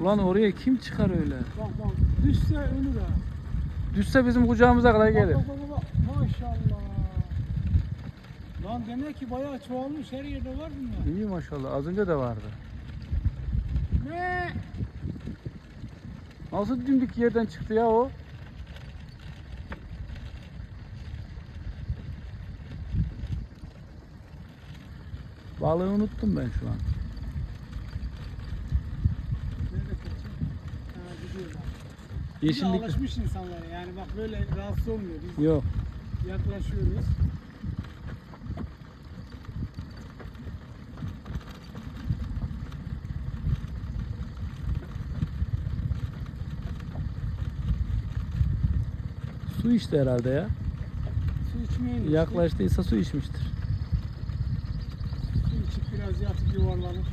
Ulan oraya kim çıkar öyle? Bak bak düşse ölür ha. Düşse bizim kucağımıza kadar gelir. bak bak bak maşallah. Lan demek ki bayağı çoğalmış her yerde var bunlar. İyi maşallah. Az önce de vardı. Ne? Nasıl dimdik yerden çıktı ya o? Balığı unuttum ben şu an. Yeşillik. alışmış insanlara yani bak böyle rahatsız olmuyor. Biz Yok. yaklaşıyoruz. Su içti herhalde ya. Su içmeye. Yaklaştıysa su içmiştir. Su içip biraz yatıp yuvarlanır.